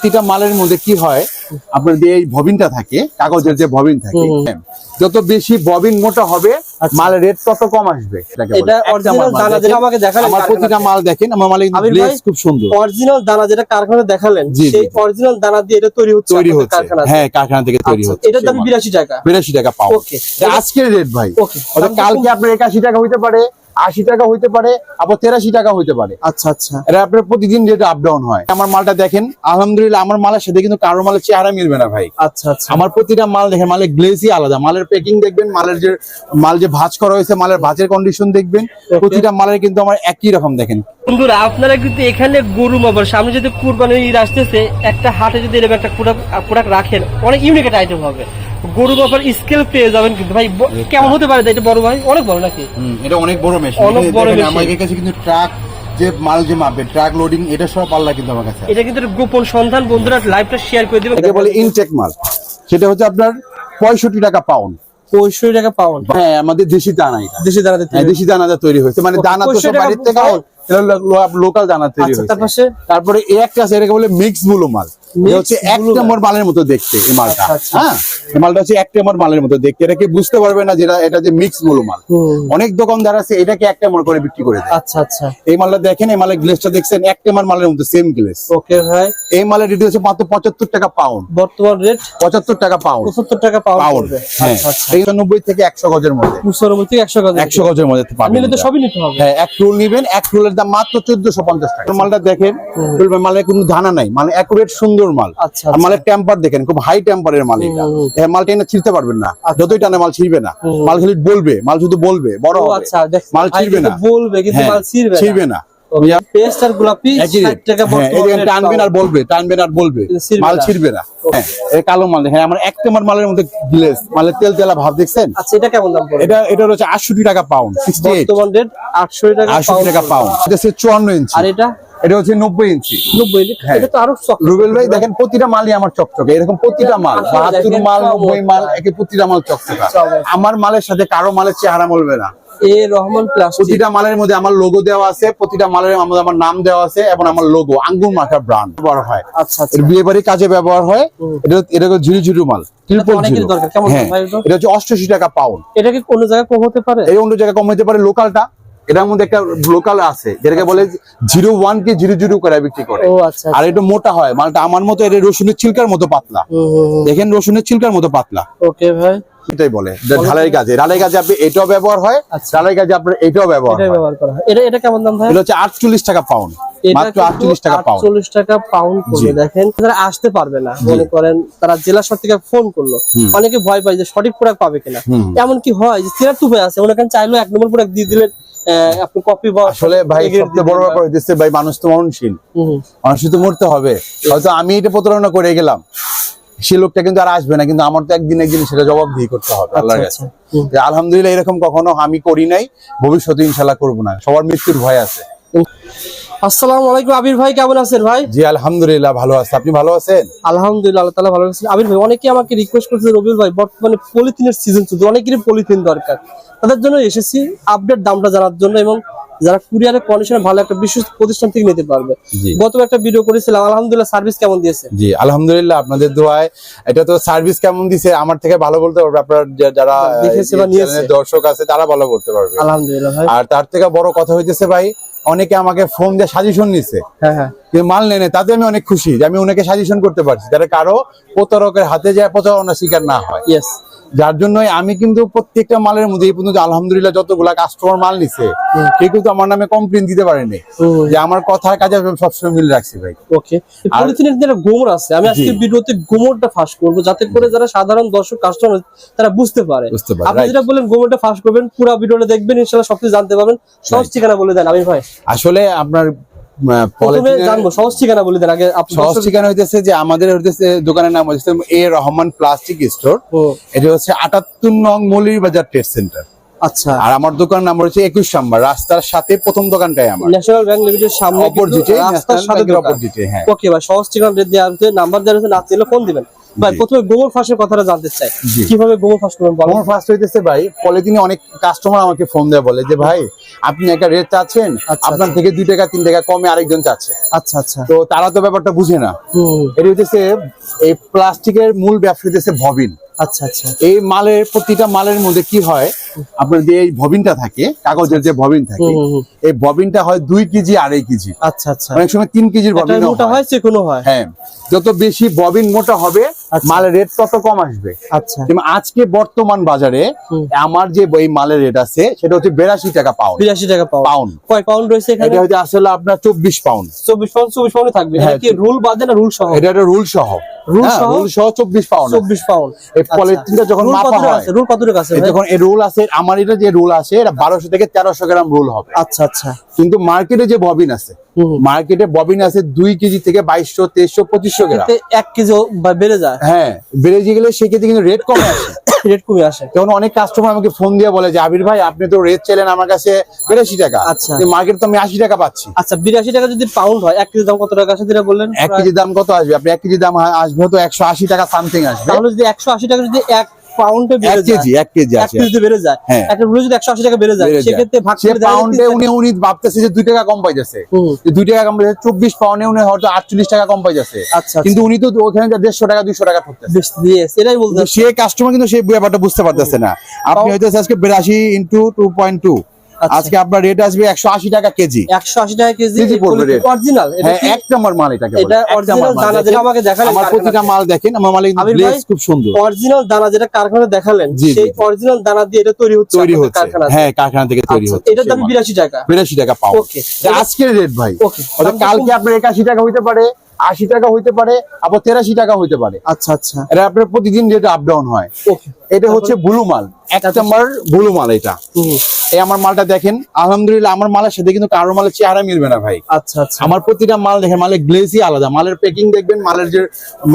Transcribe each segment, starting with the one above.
প্রতিটা মালের মধ্যে কি হয়? আপনার যে এই ববিনটা থাকে কাগজের যে ববিন থাকে হ্যাঁ, যত বেশি ববিন মোটা হবে আচ্ছা। মালের রেট তত কম আসবে আমাকে দেখালেন আমার প্রতিটা মাল দেখেন আমার গ্লেজ খুব সুন্দর। অরিজিনাল দানা যেটা কারখানা দেখালেন সেই অরিজিনাল দানা দিয়ে এটা তৈরি হচ্ছে তৈরি হচ্ছে। হ্যাঁ কারখানা থেকে তৈরি আচ্ছা, হচ্ছে এটার দাম সেই মাল। বিরাশি টাকা। বিরাশি টাকা পাও ওকে আজকের রেট ভাই। ওকে কালকে আপনার একাশি টাকা হইতে পারে। আশি টাকা হইতে পারে আবার তেরাশি টাকা হইতে পারে। আচ্ছা আচ্ছা। এটা আপনার প্রতিদিন রেট আপ ডাউন হয়। আমার মালটা দেখেন আলহামদুলিল্লাহ আমার মালের সাথে কিন্তু কারোর মালের চেহারা মিলবে না ভাই। আচ্ছা আচ্ছা। আমার প্রতিটা মাল দেখেন মালের গ্লেজই আলাদা। মালের প্যাকিং দেখবেন মালের যে মাল যে ভাঁজ করা হয়েছে মালের ভাঁজের কন্ডিশন দেখবেন। প্রতিটা মালের কিন্তু আমার একই রকম দেখেন। বন্ধুরা আপনারা কিন্তু এখানে গরু মাবার সামনে যদি কুরবানি আসতেছে একটা হাটে যদি এরকম একটা প্রোডাক্ট প্রোডাক্ট রাখেন অনেক ইউনিক একটা আইটেম হবে। গরু মাপার স্কেল পেয়ে যাবেন কিন্তু ভাই কেমন হতে পারে এটা বড় ভাই? অনেক বড় নাকি? এটা অনেক বড় মেশিন অনেক বড় আমাদের কাছে কিন্তু ট্রাক যে মাল যে মাপবে ট্রাক লোডিং এটা সব আল্লাহ কিন্তু আমার কাছে এটা কিন্তু গোপন সন্ধান বন্ধুরা লাইভটা শেয়ার করে দিবেন এটাকে বলে ইনটেক মাল। সেটা হচ্ছে আপনার পঁয়ষট্টি টাকা পাউন্ড পঁয়ষট্টি টাকা পাউন্ড হ্যাঁ আমাদের দেশি দানা এটা। দেশি দাঁড়াতে হ্যাঁ, দেশি দানাটা তৈরি হয়েছে। মানে দানা তো সব বাইরের থেকে লোকাল দানা তৈরি আচ্ছা হয়েছে। তারপরে এই একটা আছে এটাকে বলে মিক্স বুলো মাল। এটা হচ্ছে এক নম্বর মালের মতো দেখতে এই মালটা। আচ্ছা, আচ্ছা। হ্যাঁ? এই মালটা হচ্ছে এক নম্বর মালের মতো দেখতে। এটাকে বুঝতে পারবে না যেটা এটা যে মিক্স বুলো মাল। অনেক দোকানদার আছে এটাকে এক নম্বর করে বিক্রি করে দেয়। আচ্ছা আচ্ছা। এই মালটা দেখেন এই মালের গ্লেসটা দেখছেন এক নম্বর মালের মতো সেম গ্লেস ওকে ভাই। এই মালের রেট হচ্ছে মাত্র পঁচাত্তর টাকা পাউন্ড বর্তমান রেট পঁচাত্তর টাকা পাউন্ড পঁচাত্তর টাকা পাউন্ড পাউন্ড হ্যাঁ। আচ্ছা আচ্ছা। এই নব্বই থেকে একশো গজের মধ্যে। পঁচানব্বই থেকে একশো গজ একশো গজের মধ্যে পাবেন নিলে তো এটা। সবই নিতে হবে। হ্যাঁ এক রোল নিবেন এক রোলের দাম মাত্র চোদ্দশো পঞ্চাশ টাকা। মালটা দেখেন মালের কোনো ধানা নাই মানে সুন্দর মাল। আচ্ছা আর মালের টেম্পার দেখেন খুব হাই টেম্পারের মাল এটা। মালটা এনে ছিঁড়তে পারবেন না। আচ্ছা। যতই টানে মাল ছিঁড়বে না। মাল খালি বলবে মাল শুধু বলবে বড় আচ্ছা মাল ছিঁড়বে না। বলবে কিন্তু হ্যাঁ, মাল ছিঁড়বে না। পেস্ট আর গোলাপি টাকা হ্যাঁ, টানবেন আর বলবে টানবেন আর বলবে। মাল না। না। হ্যাঁ কালো মাল আমার এক টেমার মালের মধ্যে গ্লেস মালের তেল তেলা ভাব দেখছেন? আচ্ছা এটা কেমন দাম এটা এটা হচ্ছে আটষট্টি টাকা পাউন্ড সিক্সটি এইট বর্তমান রেট 800 টাকা আটষট্টি টাকা পাউন্ড এটা চুয়ান্ন ইঞ্চি আর এটা? এটা হচ্ছে নব্বই ইঞ্চি। 90 হ্যাঁ। রুবেল ভাই দেখেন প্রতিটা মালই আমার চকচকে। এরকম প্রতিটা মাল বাহাত্তর মাল নব্বই মাল একে প্রতিটা মাল চকচকা। আমার মালের সাথে কারও মালের চেহারা বলবে না। এ রহমান প্রতিটা মালের মধ্যে আমার লোগো দেওয়া আছে প্রতিটা মালের মধ্যে আমার নাম দেওয়া আছে এবং আমার লোগো আঙ্গুর মাখা ব্র্যান্ড ব্যবহার হয়। আচ্ছা আচ্ছা। বিয়ে বাড়ির কাজে ব্যবহার হয়। এটা এটা ঝিরু মাল হ্যাঁ? এটা? হচ্ছে অষ্টআশি টাকা পাউন্ড এটা কি কোনো জায়গায় কম হতে পারে? এই অন্য জায়গায় কম হতে পারে লোকালটা এটার মধ্যে একটা লোকাল আছে যেটাকে বলে জিরো ওয়ান কে জিরো জিরো করে বিক্রি করে। আচ্ছা আর এটা মোটা হয় মালটা আমার মতো এটা রসুনের ছিলকার মতো পাতলা। দেখেন রসুনের ছিলকার মতো পাতলা। ওকে ভাই। এটাই বলে ঢালাই কাজে ঢালাই কাজে আপনি এটাও ব্যবহার হয় আচ্ছা। ঢালাই কাজে আপনার এটাও ব্যবহার হয়। এটা এটা কেমন দাম ভাই? এটা হচ্ছে আটচল্লিশ টাকা পাউন্ড মাত্র আটচল্লিশ টাকা পাউন্ড আটচল্লিশ টাকা পাউন্ড। দেখেন। যারা আসতে পারবে না মনে করেন তারা জেলা শহর থেকে ফোন করল। অনেকে ভয় পায় যে সঠিক প্রোডাক্ট পাবে কিনা। এমন কি হয় যে সিরাপ টু আছে চাইলেও এক নম্বর প্রোডাক্ট দিয়ে দিলেন আপনি কপি আসলে ভাই সবচেয়ে বড় ব্যাপার হইতেছে ভাই মানুষ তো মরণশীল। মানুষ তো মরতে হবে। হয়তো আমি এটা প্রতারণা করে গেলাম। সে লোকটা কিন্তু আর আসবে না কিন্তু আমার তো একদিন একদিন সেটা জবাব দিয়ে করতে হবে আল্লাহর আচ্ছা, কাছে। যে আলহামদুলিল্লাহ এরকম কখনো আমি করি নাই ভবিষ্যতে ইনশাল্লাহ করব না। সবার মৃত্যুর ভয় আছে। আসসালামু আলাইকুম আবির ভাই কেমন আছেন ভাই? জি আলহামদুলিল্লাহ ভালো আছে। আপনি ভালো আছেন? আলহামদুলিল্লাহ আল্লাহ তাআলা ভালো আছেন আবির ভাই অনেকে আমাকে রিকোয়েস্ট করছে রবিউল ভাই বর্তমানে পলিথিনের সিজন চলছে অনেকেরই পলিথিন দরকার। তাদের জন্য এসেছি আপডেট দামটা জানার জন্য এবং যারা কুরিয়ারের কন্ডিশনে ভালো একটা বিশেষ প্রতিষ্ঠান থেকে নিতে পারবে। গত একটা ভিডিও করেছিলাম আলহামদুলিল্লাহ সার্ভিস কেমন দিয়েছে? জি আলহামদুলিল্লাহ আপনাদের দোয়ায় এটা তো সার্ভিস কেমন দিছে আমার থেকে ভালো বলতে পারবে। আপনার যারা দেখেছে বা নিয়েছে। দর্শক আছে তারা ভালো বলতে পারবে। আলহামদুলিল্লাহ আর তার থেকে বড় কথা হইতেছে ভাই অনেকে আমাকে ফোন দিয়ে সাজেশন নিছে। হ্যাঁ হ্যাঁ। কিন্তু মাল নেনে তাতে আমি অনেক খুশি যে আমি ওনাকে সাজেশন করতে পারছি যাতে কারও প্রতারকের হাতে যায় প্রতারণা শিকার না হয়। ইয়েস যার জন্য আমি কিন্তু প্রত্যেকটা মালের মধ্যে এই পর্যন্ত আলহামদুলিল্লাহ যতগুলা কাস্টমার মাল নিছে কেউ কিন্তু আমার নামে কমপ্লেন দিতে পারেনি। যে আমার কথার কাজে সবসময় মিল রাখছি ভাই। ওকে পলিথিনের যে গোমর আছে। আমি আজকে। ভিডিওতে গোমরটা ফাঁস করব যাতে করে যারা সাধারণ দর্শক কাস্টমার তারা বুঝতে পারে। আপনি যেটা বললেন গোমরটা ফাঁস করবেন পুরো ভিডিওটা দেখবেন ইনশাআল্লাহ সবকিছু জানতে পারবেন। সহজ ঠিকানা বলে দেন আমির ভাই। আসলে আপনার আহ, প্রথমে polythene-এর জানব সহজ ঠিকানা বলে দেন আগে সহজ ঠিকানা হইতেছে যে আমাদের হইতেছে দোকানের নাম হচ্ছে এ রহমান প্লাস্টিক স্টোর। এটা হচ্ছে আটাত্তর নং মলির বাজার ট্রেড সেন্টার। আচ্ছা। আর আমার দোকান নাম্বার হচ্ছে একুশ নাম্বার রাস্তার সাথে প্রথম দোকানটাই আমার। ন্যাশনাল ব্যাংক লিমিটেড সামনে অপোজিটে রাস্তার সাথে দোকান। হ্যাঁ। ওকে ভাই সহজ ঠিকানা দেওয়া নাম্বার দেওয়া আছে না ফোন দিবেন। ভাই প্রথমে গোবর ফাঁসের কথাটা জানতে চাই। কীভাবে গোবর ফাঁস করবেন আমার ফার্স্ট হইতেছে ভাই পলিথিনে অনেক কাস্টমার আমাকে ফোন দেয় বলে যে ভাই আপনি একটা রেট চাচ্ছেন আচ্ছা, আপনার আচ্ছা। থেকে দুই টাকা তিন টাকা কমে আরেকজন চাচ্ছে। আচ্ছা আচ্ছা। তো তারা তো ব্যাপারটা বুঝে না। এটা হইতেছে এই প্লাস্টিকের মূল ব্যবসা হইতেছে ভবিন। আচ্ছা আচ্ছা। এই মালের প্রতিটা মালের মধ্যে কি হয় আপনার যে এই ভবিনটা থাকে কাগজের যে ভবিন থাকে। এই ভবিনটা হয় দুই কেজি আড়াই কেজি। আচ্ছা আচ্ছা। অনেক সময় তিন কেজির ববিন মোটা হয়। চেকোনো হয়। হ্যাঁ। যত বেশি ববিন মোটা হবে। মালের রেট তত কম আসবে। আচ্ছা। আজকে বর্তমান বাজারে আমার যে এই মালের রেট আছে সেটা হচ্ছে বেরাশি টাকা পাউন্ড বিরাশি টাকা পাউন্ড কয় পাউন্ড রয়েছে এখানে? এটা হচ্ছে আসলে আপনার চব্বিশ পাউন্ড চব্বিশ পাউন্ড চব্বিশ পাউন্ড থাকবে। হ্যাঁ, কি রুল বাদে না রুল সহ? এটা একটা রুল সহ। আমার এটা যে রুল আছে এটা বারোশো থেকে তেরোশো গ্রাম রুল হবে। আচ্ছা আচ্ছা। কিন্তু মার্কেটে যে ববিন আছে। মার্কেটে ববিন আছে দুই কেজি থেকে বাইশশো তেইশশো পঁচিশশো গ্রাম। এক কেজি বেড়ে যায়। হ্যাঁ বেড়ে গেলে সেক্ষেত্রে কিন্তু রেট কমে আসে। রেট কমে আসে। তখন অনেক কাস্টমার আমাকে ফোন দিয়ে বলে যে আবির ভাই আপনি তো রেট চাইলেন আমার কাছে বিরাশি টাকা। আচ্ছা। মার্কেট তো আমি আশি টাকা পাচ্ছি। আচ্ছা বিরাশি টাকা যদি পাউন্ড হয় এক কেজি দাম কত টাকা আসে যেটা বললেন? এক কেজি দাম কত আসবে? আপনি এক কেজি দাম আসবে তো একশো আশি টাকা সামথিং আসবে। তাহলে যদি একশো আশি টাকা যদি এক পাউন্ডে হ্যাঁ। টাকা কম পাইতেছে। টাকা কম পাউন্ডে উনি হয়তো 48 টাকা কম পাইতেছে। আচ্ছা কিন্তু উনি তো ওখানে 150 টাকা 200 টাকা সে কাস্টমার কিন্তু সেই ব্যাপারটা বুঝতে পারতেছে না। হয়তো আজকে 82 2.2 আজকে আপনার রেট আসবে একশো আশি টাকা কেজি। একশো আশি টাকা কেজি পড়বে অরিজিনাল হ্যাঁ এক নম্বর মাল এটাকে এটা। দানা যেটা আমাকে দেখালেন আমার প্রতিটা মাল দেখেন আমার মাল খুব সুন্দর। অরিজিনাল দানা যেটা কারখানা দেখালেন সেই অরিজিনাল দানা দিয়ে এটা তৈরি হচ্ছে তৈরি হচ্ছে। হ্যাঁ কারখানা থেকে তৈরি আচ্ছা, হচ্ছে এটার দাম বিরাশি টাকা। বিরাশি টাকা পাও Okay. আজকের রেট ভাই. কালকে আপনার একাশি টাকা হইতে পারে। আশি টাকা হইতে পারে আবার তেরাশি টাকা হইতে পারে। আচ্ছা আচ্ছা। এটা আপনার প্রতিদিন রেট আপ ডাউন হয়। এটা হচ্ছে ব্লু মাল এক নম্বর ব্লু মাল এটা। এই আমার মালটা দেখেন আলহামদুলিল্লাহ আমার মালের সাথে কিন্তু কারোর মালের চেহারা মিলবে না ভাই। আচ্ছা আচ্ছা। আমার প্রতিটা মাল দেখেন মালের গ্লেজই আলাদা। মালের প্যাকিং দেখবেন মালের যে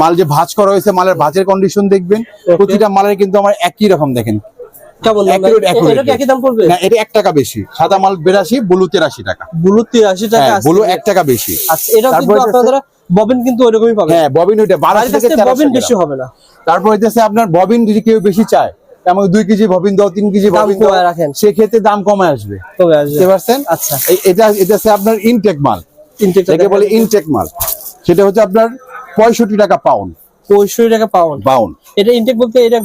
মাল যে ভাঁজ করা হয়েছে মালের ভাঁজের কন্ডিশন দেখবেন। প্রতিটা মালের কিন্তু আমার একই রকম দেখেন। এটা এক টাকা বেশি। সাদা মাল বেরাশি ব্লু তেরাশি টাকা। ব্লু তিরাশি টাকা বুলু এক টাকা বেশি। আচ্ছা এটা ববিন কিন্তু ওইরকমই পাবে। হ্যাঁ ববিন ওইটা বারোশো থেকে ববিন বেশি হবে না। তারপর হইতেছে আপনার ববিন যদি কেউ বেশি চায় আমাকে দুই কেজি ববিন দাও তিন কেজি ববিন দাও রাখেন। সেক্ষেত্রে দাম কমে আসবে। বুঝতে পারছেন? আচ্ছা। এটা এটা আপনার ইনটেক মাল। ইনটেক বলে ইনটেক মাল। সেটা হচ্ছে আপনার পঁয়ষট্টি টাকা পাউন্ড পঁয়ষট্টি টাকা পাউন্ড পাউন্ড এটা ইনটেক বলতে এটা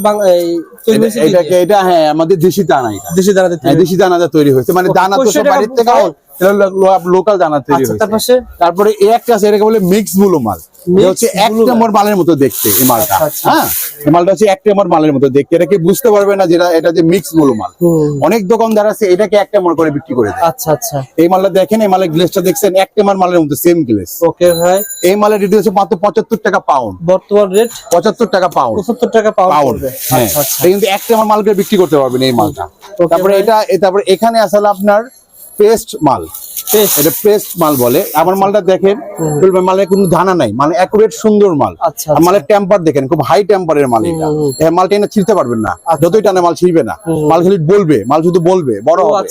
এটাকে এটা হ্যাঁ আমাদের দেশি দানা এটা। দেশি তৈরি হ্যাঁ, দেশি দানাটা তৈরি হয়েছে। মানে দানা তো 65 সব বাড়ির থেকে লোকাল দানা তৈরি আচ্ছা হয়েছে। তারপরে এই একটা আছে এটাকে বলে মিক্স বুলো মাল। হচ্ছে এক নম্বর মালের মতো দেখতে এই মালটা। আচ্ছা, আচ্ছা। হ্যাঁ? এই মালটা হচ্ছে এক নম্বর মালের মতো দেখতে। এটাকে বুঝতে পারবে না যেটা এটা যে মিক্স বুলো মাল। অনেক দোকানদার আছে এটাকে এক নম্বর করে বিক্রি করে দেয়। আচ্ছা আচ্ছা। এই মালটা দেখেন এই মালের গ্লেসটা দেখছেন এক নম্বর মালের মতো সেম গ্লেস ওকে ভাই। এই মালের রেট হচ্ছে মাত্র পঁচাত্তর টাকা পাউন্ড বর্তমান রেট পঁচাত্তর টাকা পাউন্ড পঁচাত্তর টাকা পাউন্ড হ্যাঁ। কিন্তু মালকে বিক্রি করতে পারবেন এই মালটা। তারপরে এটা তারপরে এখানে আসলে আপনার পেস্ট মাল। এটা পেস্ট মাল বলে। আমার মালটা দেখেন বলবেন মালের কোনো ধানা নাই। মানে অ্যাকুরেট সুন্দর মাল। আচ্ছা, আর আচ্ছা। মালের টেম্পার দেখেন খুব হাই টেম্পারের মাল এটা। মালটা এনে ছিঁড়তে পারবেন না। আচ্ছা। যতই টানে মাল ছিঁড়বে না। মাল খালি বলবে মাল শুধু বলবে বড় হবে।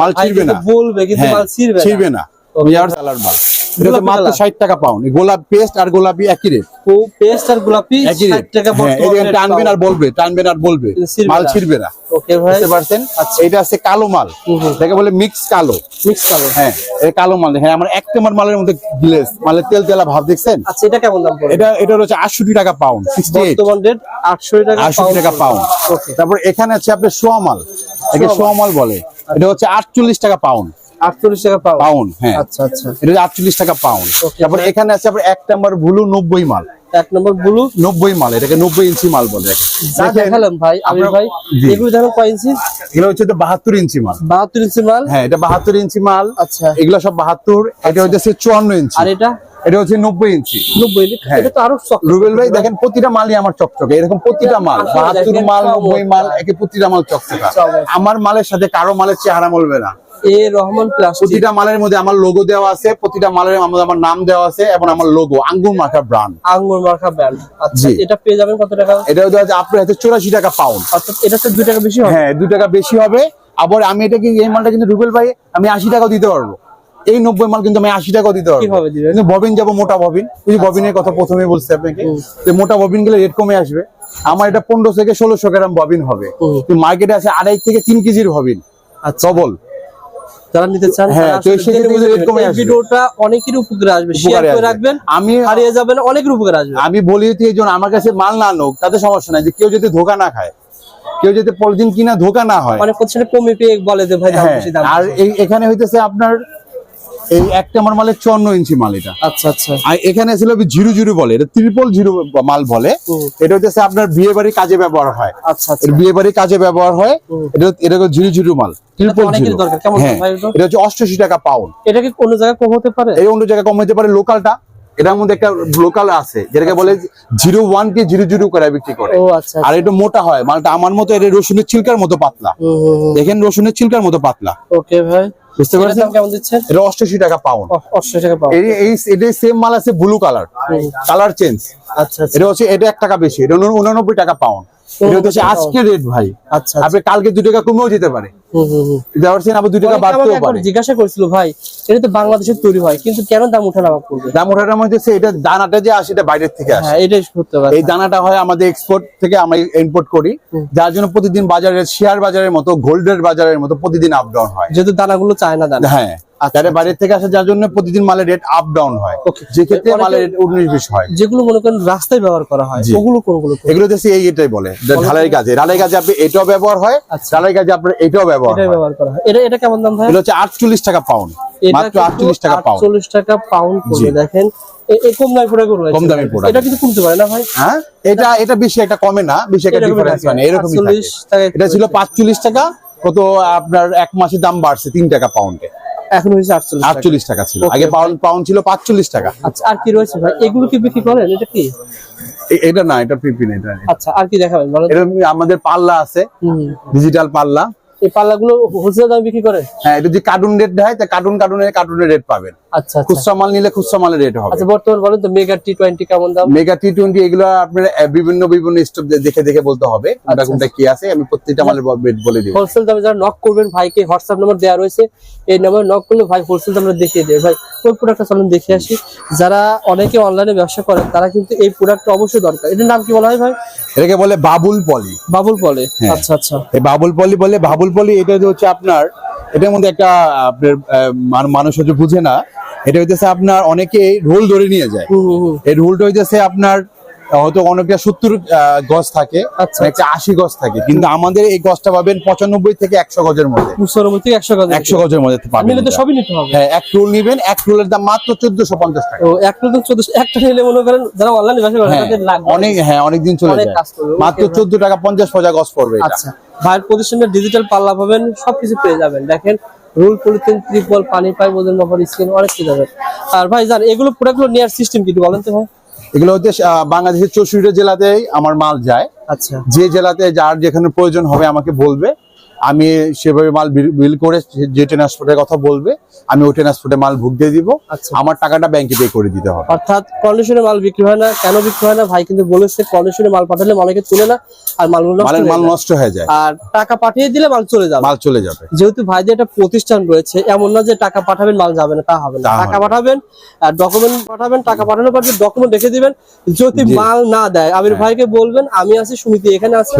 মাল ছিঁড়বে না। বলবে কিন্তু হ্যাঁ, মাল ছিঁড়বে না। ছিঁড়বে না। মাল। মাত্র কালার। ষাট টাকা পাউন্ড গোলাপ পেস্ট আর গোলাপি একই রেট ও পেস্ট আর গোলাপি 60 টাকা হ্যাঁ এই বর্তমান দেখেন rate টানবেন আর বলবে টানবেন আর বলবে। মাল না। না ওকে ভাই। বুঝতে পারছেন? আচ্ছা। এটা আছে কালো মাল। হুম, হুম। এটাকে বলে মিক্স কালো। মিক্স কালার হ্যাঁ এটা কালো মাল। হ্যাঁ আমার এক মালের মধ্যে গ্লেস তেল তেলা ভাব দেখছেন? আচ্ছা এটা কেমন দাম পড়বে? এটা এটা হচ্ছে টাকা পাউন্ড সিক্সটি এইট বর্তমান রেট 800 টাকা আটষট্টি টাকা পাউন্ড তারপর এখানে আছে আপনার সোয়া মাল। একে সোয়া সোয়া মাল বলে। এটা হচ্ছে আটচল্লিশ টাকা পাউন্ড 48 টাকা পাউন্ড হ্যাঁ। আচ্ছা আচ্ছা। এটা হচ্ছে আটচল্লিশ টাকা পাউন্ড তারপর এখানে আছে আপনার এক নাম্বার ভুলু নব্বই মাল। এক নম্বর ব্লু? নব্বই মাল এটাকে নব্বই ইঞ্চি মাল বলে দেখালাম ভাই আমির ভাই এগুলো কয় ইঞ্চি? এগুলো হচ্ছে তো বাহাত্তর ইঞ্চি মাল। 72 ইঞ্চি মাল? হ্যাঁ এটা বাহাত্তর ইঞ্চি মাল। আচ্ছা। এগুলো সব বাহাত্তর এটা হচ্ছে চুয়ান্ন ইঞ্চি। আর এটা? এটা হচ্ছে নব্বই ইঞ্চি। 90 হ্যাঁ। এটা তো আরও শক্ত রুবেল ভাই দেখেন প্রতিটা মালই আমার চকচকে। এরকম প্রতিটা মাল আসলে বাহাত্তর দেখেন মাল সব নব্বই মাল একে প্রতিটা মাল চকচকা। আমার মালের সাথে কারও মালের চেহারা বলবে না। এ রহমান প্লাস্টিক প্রতিটা মালের মধ্যে আমার লোগো দেওয়া আছে প্রতিটা মালের মধ্যে আমার নাম দেওয়া আছে এবং আমার লোগো আঙ্গুর মাখা ব্রান্ড আঙ্গুর মার্কা ব্র্যান্ড আচ্ছা এটা পেয়ে যাবেন কত টাকা? এটা হচ্ছে আপনার হাতে চুরাশি টাকা পাউন্ড অর্থাৎ এটা তো 2 টাকা বেশি হবে। হ্যাঁ টাকা বেশি হবে। আবার আমি এটা কি এই মালটা কিন্তু রুবেল ভাই আমি আশি টাকা দিতে পারব। এই নব্বই মাল কিন্তু আমি আশি টাকা দিতে পারব। ববিন যাব মোটা ববিন। ওই ববিনের কথা প্রথমে বলছি আপনাকে। যে মোটা ববিন গেলে রেট কমে আসবে। আমার এটা পনেরো থেকে ষোলোশো গ্রাম ববিন হবে। মার্কেটে আছে আড়াই থেকে তিন কেজির ববিন। আচ্ছা। ডবল যারা নিতে চান হ্যাঁ, তো। কমে আসবে। ভিডিওটা অনেকের উপকারে আসবে শেয়ার করে রাখবেন আমি হারিয়ে যাবেন অনেকের উপকারে আসবে আমি বলি যে এই জন্য আমার কাছে মাল না আনুক তাতে সমস্যা নাই যে কেউ যদি ধোকা না খায় কেউ যদি পলিথিন কিনা ধোকা না হয় মানে কমে পেয়ে বলে যে ভাই হ্যাঁ, আর এখানে হইতেছে আপনার এই একটা আমার মালের চুয়ান্ন ইঞ্চি মাল এটা। আচ্ছা আচ্ছা। আর এখানে ছিল জিরো জিরো বলে এটা ত্রিপল জিরো মাল বলে। এটা হচ্ছে আপনার বিয়ে বাড়ির কাজে ব্যবহার হয়। আচ্ছা আচ্ছা। বিয়ে বাড়ির কাজে ব্যবহার হয়। এটা এটা জিরো জিরো মাল ত্রিপল জিরো। দরকার। কেমন হ্যাঁ এটা? হচ্ছে অষ্টআশি টাকা পাউন্ড এটা কি কোনো জায়গায় কম হতে পারে? এই অন্য জায়গায় কম হতে পারে লোকালটা এটার মধ্যে একটা লোকাল আছে যেটাকে বলে জিরো ওয়ান কে জিরো জিরো করে বিক্রি করে। আচ্ছা আর এটা মোটা হয় মালটা আমার মতো এটা রসুনের ছিলকার মতো পাতলা। দেখেন রসুনের ছিলকার মতো পাতলা। ওকে ভাই। বুঝতে পারছেন? কেমন দিচ্ছেন এটা অষ্টআশি টাকা পাউন্ড অষ্টআশি টাকা পাউন্ড এই এটাই সেম মাল আছে ব্লু কালার কালার চেঞ্জ আচ্ছা এটা হচ্ছে এটা এক টাকা বেশি। এটা উন- উনানব্বই টাকা পাউন্ড এটা হচ্ছে আজকে রেট ভাই। আচ্ছা আপনি কালকে দু টাকা কমেও যেতে পারে। হুম হুম হুম। বুঝতে পারছেন আবার দু টাকা বাড়তেও পারে। জিজ্ঞাসা করেছিল ভাই এটা তো বাংলাদেশে তৈরি হয় কিন্তু কেন দাম ওঠানামা করবে দাম ওঠাটার হচ্ছে এটা দানাটা যে আসে এটা বাইরের থেকে আসে। হ্যাঁ এটাই করতে পারে এই দানাটা হয় আমাদের এক্সপোর্ট থেকে আমরা ইম্পোর্ট করি। যার জন্য প্রতিদিন বাজারের শেয়ার বাজারের মতো গোল্ডের বাজারের মতো প্রতিদিন আপ ডাউন হয়। যেহেতু দানাগুলো চায় না দানা। হ্যাঁ। আচ্ছা, যারা বাইরের থেকে আসে যার জন্য প্রতিদিন মালের রেট আপ ডাউন হয়। যে ক্ষেত্রে মালের রেট উনিশ বিশ হয়। যেগুলো মনে করেন রাস্তায় ব্যবহার করা হয় ওগুলো কোনগুলো এগুলো হচ্ছে এই এটাই বলে ঢালাই কাজে ঢালাই কাজে আপনি এটাও ব্যবহার হয় আচ্ছা। ঢালাই কাজে আপনার এটাও ব্যবহার ব্যবহার করা হয়। এটা এটা কেমন দাম এগুলো হচ্ছে আটচল্লিশ টাকা পাউন্ড মাত্র আটচল্লিশ টাকা পাউন্ড আটচল্লিশ টাকা পাউন্ড। পড়বে দেখেন। কম দামি প্রোডাক্ট কম দামি। এটা কিন্তু কমতে পারে না ভাই? হ্যাঁ? এটা এটা বেশি একটা কমে না বেশি একটা ডিফারেন্স থাকে। এরকমই 48 থাকে টাকা এটা ছিল পাঁচচল্লিশ টাকা কত আপনার এক মাসে দাম বাড়ছে তিন টাকা পাউন্ডে এখন হয়েছে আটচল্লিশ টাকা। আটচল্লিশ টাকা ছিল। আগে। পাউন্ড পাউন্ড ছিল পাঁচচল্লিশ টাকা। আচ্ছা আর কি রয়েছে ভাই? এগুলো কি বিক্রি করেন? এটা কি? এটা না এটা পিপিন এটা আচ্ছা আর কি দেখাবেন এটা আমাদের পাল্লা আছে। ডিজিটাল পাল্লা। এই পাল্লাগুলো হোলসেল দামে বিক্রি করে? হ্যাঁ এটা যদি কার্টুন রেট হয় তা কার্টুন কার্টুনের কার্টুনের রেট পাবেন। আচ্ছা আচ্ছা। খুচরা মাল নিলে খুচরা মালের রেট হবে। আচ্ছা বর্তমান বলেন তো মেগা টি টোয়েন্টি কেমন দাম? মেগা টি টোয়েন্টি এগুলো আপনার বিভিন্ন বিভিন্ন স্টপ দেখে দেখে বলতে হবে। কোনটা আচ্ছা। কোনটা কি আছে আমি প্রত্যেকটা মালের রেট বলে দিব। হোলসেল দামে যারা নক করবেন ভাইকে হোয়াটসঅ্যাপ নাম্বার দেওয়া রয়েছে। এই নাম্বারে নক করলে ভাই হোলসেল দামটা দেখিয়ে দেবে। ভাই ওই প্রোডাক্টটা চলুন দেখে আসি। যারা অনেকে অনলাইনে ব্যবসা করেন তারা কিন্তু এই প্রোডাক্টটা অবশ্যই দরকার। এটার নাম কি বলা হয় ভাই? এটাকে বলে বাবুল পলি। বাবুল বলে হ্যাঁ। আচ্ছা আচ্ছা। এই বাবুল পলি বলে বাবুল পলি এটা যে হচ্ছে আপনার এটার মধ্যে একটা আপনার মানুষ হচ্ছে বুঝে না। এটা হইতেছে আপনার অনেকে রোল ধরে নিয়ে যায়। এই রোলটা হইতেছে আপনার হয়তো অনেকটা সত্তর গজ থাকে আচ্ছা, একটা আশি গজ থাকে। কিন্তু আমাদের এই গজটা পাবেন পঁচানব্বই থেকে একশো গজের মধ্যে। দুশোর মধ্যে একশো গজ একশো গজের মধ্যে পাবেন তো সবই নিতে হবে। হ্যাঁ এক রোল নিবেন এক রোলের দাম মাত্র চোদ্দশো পঞ্চাশ টাকা। এক প্লেট চোদ্দশো একটা নিলে মনে করেন যারা অনলাইনে ব্যবসা করেন হ্যাঁ অনেক হ্যাঁ অনেক দিন চলে যায় মাত্র চোদ্দ টাকা পঞ্চাশ পয়সা গজ পড়বে আচ্ছা ভাইয়ের প্রতিষ্ঠানের ডিজিটাল পাল্লা পাবেন সবকিছু পেয়ে যাবেন। দেখেন রুল পলিথিন ত্রিপল পানি পাইপ ওজন মাপার স্ক্রিন অনেক কিছু যাবেন আর ভাই জান এগুলো প্রোডাক্টগুলো নেওয়ার সিস্টেম কি বলেন তো ভাই। এগুলো হচ্ছে বাংলাদেশের চৌষট্টি জেলাতেই আমার মাল যায়। আচ্ছা। যে জেলাতে যার যেখানে প্রয়োজন হবে আমাকে বলবে। আমি সেভাবে মাল বিল- করে যে ট্রান্সপোর্টের কথা বলবে আমি ওই ট্রান্সপোর্টে মাল ভুগ দিয়ে দিব। আচ্ছা। আমার টাকাটা ব্যাংকে পে করে দিতে হবে। অর্থাৎ কন্ডিশনে মাল বিক্রি হয় না কেন বিক্রি হয় না? ভাই কিন্তু বলেছে কন্ডিশনে মাল পাঠালে মালকে তুলে না আর মালের মাল নষ্ট হয়ে যায়। আর টাকা পাঠিয়ে দিলে মাল চলে যাবে। মাল চলে যাবে। যেহেতু ভাইদের একটা প্রতিষ্ঠান রয়েছে এমন না যে টাকা পাঠাবেন মাল যাবে না তা হবে না। টাকা পাঠাবেন আর ডকুমেন্ট পাঠাবেন টাকা পাঠানোর পর ডকুমেন্ট রেখে দিবেন যদি মাল না দেয় আমির ভাইকে বলবেন আমি আছি সুমিতি এখানে আছে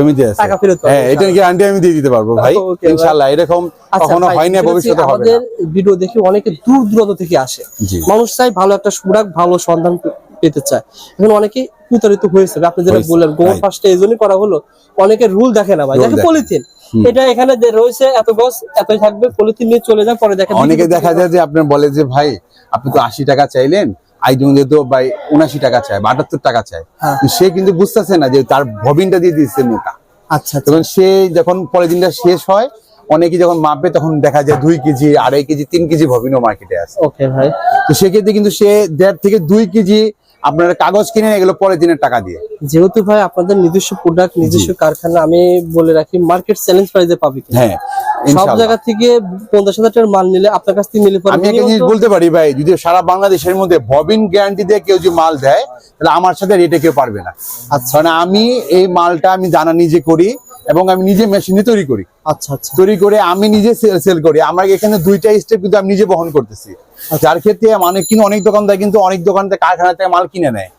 টাকা ফেরত হ্যাঁ এটা গ্যারান্টি আমি দিয়ে দিতে পারব? ভাই Okay, ভাই। ইনশাআল্লাহ এরকম আচ্ছা কখনো হয় না ভবিষ্যতে হবে আমাদের ভিডিও দেখে অনেকে দূর দূরান্ত থেকে আসে মানুষ চাই ভালো একটা সুরাক ভালো সন্ধান পেতে চায় এখন অনেকে প্রতারিত হয়েছে আপনি যেটা বললেন গোবর right. ফার্স্টে এই জন্যই করা হলো অনেকে রুল দেখে না ভাই দেখে। পলিথিন এটা এখানে যে রয়েছে এত গছ এতই থাকবে পলিথিন নিয়ে চলে যায় পরে দেখে অনেকে দেখা যায় যে আপনার বলে যে ভাই আপনি তো আশি টাকা চাইলেন আইজন ভাই উনাশি টাকা চায় বা আটাত্তর টাকা চায় হ্যাঁ। সে কিন্তু বুঝতেছে না যে তার ভবিনটা দিয়ে দিচ্ছে মোটা আচ্ছা এবং তখন সে যখন পলিথিনটা শেষ হয় অনেকে যখন মাপবে তখন দেখা যায় দুই কেজি আড়াই কেজি তিন কেজি ভবিনো মার্কেটে আছে। ওকে ভাই। তো সেক্ষেত্রে কিন্তু সে দেড় থেকে দুই কেজি আপনার কাগজ কিনে এগুলো পরের দিনের টাকা দিয়ে। যেহেতু ভাই আপনাদের নিজস্ব প্রোডাক্ট নিজস্ব কারখানা আমি বলে রাখি মার্কেট চ্যালেঞ্জ প্রাইজে পাবে হ্যাঁ। সব জায়গা থেকে পঞ্চাশ হাজার টাকার মাল নিলে আপনার কাছ থেকে নিলে আমি একটা জিনিস বলতে পারি ভাই যদি সারা বাংলাদেশের মধ্যে ববিন গ্যারান্টি দিয়ে কেউ যদি মাল দেয় তাহলে আমার সাথে রেটে কেউ পারবে না। আচ্ছা কারণ আমি এই মালটা আমি জানা নিজে করি এবং আমি নিজে মেশিনে তৈরি করি। আচ্ছা আচ্ছা। তৈরি করে আমি নিজে সেল করি। আমার এখানে দুইটা স্টেপ কিন্তু আমি নিজে বহন করতেছি। যার ক্ষেত্রে মানে কিন্তু অনেক দোকানদার কিন্তু অনেক দোকান থেকে কারখানা থেকে মাল কিনে নেয়।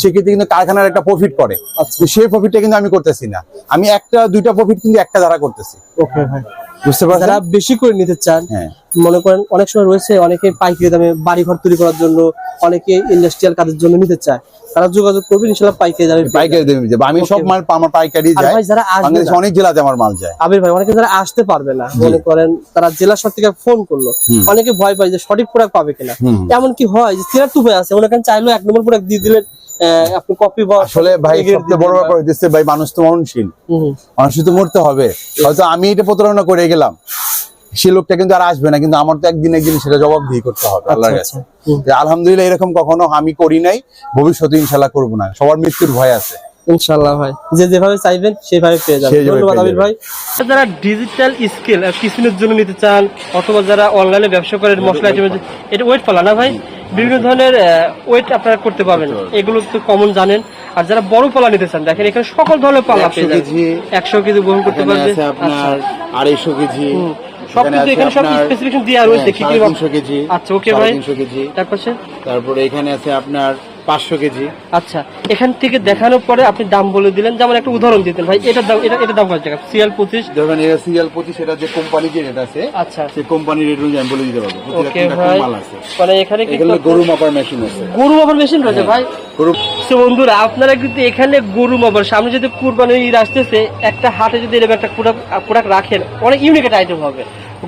সেক্ষেত্রে কিন্তু কারখানার একটা প্রফিট করে আচ্ছা। সেই প্রফিটটা কিন্তু আমি করতেছি না। আমি একটা দুইটা প্রফিট কিন্তু একটা দ্বারা করতেছি। ওকে ভাই। বুঝতে যারা বেশি করে নিতে চান হ্যাঁ। মনে করেন অনেক সময় রয়েছে অনেকে পাইকারি দামে বাড়ি ঘর তৈরি করার জন্য অনেকে ইন্ডাস্ট্রিয়াল কাজের জন্য নিতে চায়। তারা যোগাযোগ করবে ইনশাল্লাহ পাইকারি দামে পাইকারি দেবে যাবে আমি সব মাল আমার পাইকারি যায়। ভাই যারা আসবে অনেক জেলাতে আমার মাল যায়। আবির ভাই অনেকে যারা আসতে পারবে না মনে করেন তারা জেলা সর থেকে ফোন করল অনেকে ভয় পায় যে সঠিক প্রোডাক্ট পাবে কিনা। এমন কি হয় যে সিরাপ টুপে আছে করেন চাইলেও এক নম্বর প্রোডাক্ট দিয়ে দিলেন আপনি কপি আসলে ভাই সবচেয়ে বড় ব্যাপার হইতেছে ভাই মানুষ তো মরণশীল। মানুষ তো মরতে হবে। হয়তো আমি এটা প্রতারণা করে গেলাম। সে লোকটা কিন্তু আর আসবে না কিন্তু আমার তো একদিন একদিন সেটা জবাবদিহি করতে হবে আল্লাহর আচ্ছা, কাছে। আলহামদুলিল্লাহ এরকম কখনো আমি করি নাই। ভবিষ্যতে ইনশাল্লাহ করব না। সবার মৃত্যুর ভয় আছে। ইনশাল্লাহ ভাই। যে যেভাবে চাইবেন সেভাবে পেয়ে যাবেন। ধন্যবাদ আবির ভাই। যারা ডিজিটাল স্কেল কিচেনের জন্য নিতে চান অথবা যারা অনলাইনে ব্যবসা করেন মশলা আইটেম এটা ওয়েট পালা না ভাই? বিভিন্ন ধরনের ওয়েট আপনারা করতে পারবেন। এগুলো তো কমন জানেন। আর যারা বড় পালা নিতে চান দেখেন এখানে সকল ধরনের পাল্লা পেয়ে যাবেন। কেজি, একশো কেজি বহন করতে পারবে আছে আপনার আড়াইশো কেজি। এখানে সব স্পেসিফিকেশন দেওয়া রয়েছে কি কি আচ্ছা ওকে ভাই। তারপর তারপরে এখানে আছে আপনার পাঁচশো কেজি। আচ্ছা এখান থেকে দেখানোর পরে আপনি দাম বলে দিলেন যেমন একটা উদাহরণ দিতেন। ভাই এটার দাম এটা এটা দাম কত টাকা? সিএল পঁচিশ? দেখবেন এটা সিরিয়াল পঁচিশ সেটা যে কোম্পানি যে রেট আছে আচ্ছা। সেই কোম্পানির রেট অনুযায়ী আমি বলে দিতে পারব। ওকে ভাই। মানে এখানে কি এগুলো গরু মাপার মেশিন আছে। গরু মাপার মেশিন রয়েছে ভাই। গরু তো বন্ধুরা আপনারা কিন্তু এখানে গরু মাপার সামনে যদি কুরবানি ঈদ আসতেছে একটা হাটে যদি এরকম একটা প্রোডাক্ট প্রোডাক্ট রাখেন অনেক ইউনিক একটা আইটেম হবে।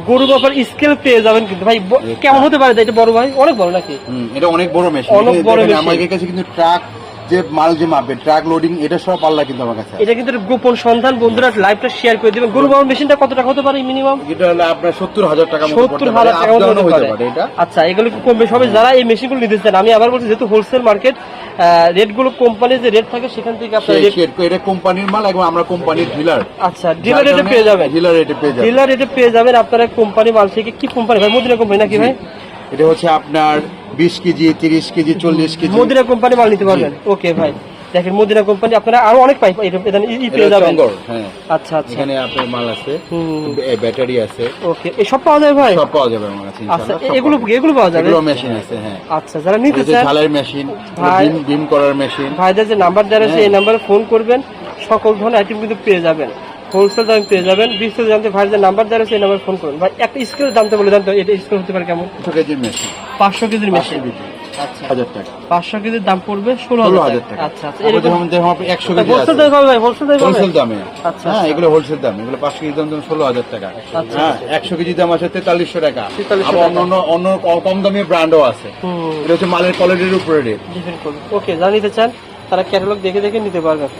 গরু বাপার স্কেল পেয়ে যাবেন কিন্তু ভাই কেমন হতে পারে এটা? বড় ভাই? অনেক বড় নাকি? এটা অনেক বড় মেশিন অনেক বড় machine। আমাদের কাছে কিন্তু ট্রাক যে মাল যে মাপবে ট্রাক লোডিং এটা সব পাল্লা কিন্তু আমার কাছে এটা কিন্তু গোপন সন্ধান বন্ধুরা লাইভটা শেয়ার করে দিবেন। গরু মাপার মেশিনটা কত টাকা হতে পারে মিনিমাম এটা হলো আপনার সত্তর হাজার টাকা সত্তর হাজার টাকা মতো হতে পারে। এটা। আচ্ছা এগুলো কি কমবে? সবাই যারা এই মেশিনগুলো নিতে চান আমি আবার বলছি যেহেতু হোলসেল মার্কেট রেটগুলো কোম্পানির যে রেট থাকে সেখান থেকে আপনার এটা কোম্পানির মাল এবং আমরা কোম্পানির ডিলার আচ্ছা ডিলার রেটে পেয়ে যাবেন। ডিলার রেটে পেয়ে যাবেন। ডিলার রেটে পেয়ে যাবেন আপনারা কোম্পানি মাল থেকে। কি কোম্পানি ভাই মদিনা কোম্পানি নাকি ভাই? এটা হচ্ছে আপনার বিশ কেজি তিরিশ কেজি চল্লিশ কেজি। মদিনা কোম্পানি মাল নিতে পারবেন? ওকে ভাই। দেখেন মদিনা কোম্পানি আপনারা আরও অনেক পাই এটা এটা ই- ই পেয়ে যাবেন। হ্যাঁ। আচ্ছা আচ্ছা। এখানে আপনার মাল আছে। ব্যাটারি আছে। ওকে এই সব পাওয়া যায় ভাই? সব পাওয়া যাবে আমার কাছে আচ্ছা এগুলো এগুলো পাওয়া যাবে? এগুলো মেশিন আছে হ্যাঁ। আচ্ছা যারা নিতে চান ঝালের মেশিন বিম বিম করার মেশিন ভাইদের যে নাম্বার দেওয়া আছে হ্যাঁ। এই নাম্বারে ফোন করবেন সকল ধরনের আইটেম কিন্তু পেয়ে যাবেন। হোলসেল দামে পেয়ে যাবেন বিস্তারিত জানতে ভাইদের নাম্বার দেওয়া আছে এই নাম্বারে ফোন করবেন ভাই একটা স্কেল জানতে বলে জানতে এটা স্কেল হতে পারে কেমন? ছোট কেজির মেশিন পাঁচশো কেজির মেশিন আচ্ছা। পাঁচশো কেজির দাম পড়বে ষোলো হাজার টাকা। আচ্ছা আচ্ছা একশো কেজি হোলসেল দামে ভাই হোলসেল দামে হোলসেল দামে। আচ্ছা, হ্যাঁ আচ্ছা। এগুলো হোলসেল দাম। এগুলো পাঁচশো কেজি দাম ষোলো হাজার টাকা। আচ্ছা, হ্যাঁ একশো কেজি দাম আছে তেতাল্লিশশো টাকা। 4300 আবার অন্য অন্য কম দামি ব্র্যান্ডও আছে। এটা হচ্ছে মালের কোয়ালিটির উপরে রেট ডিপেন্ড করবে ওকে যারা নিতে চান তারা ক্যাটালগ দেখে দেখে নিতে পারবেন।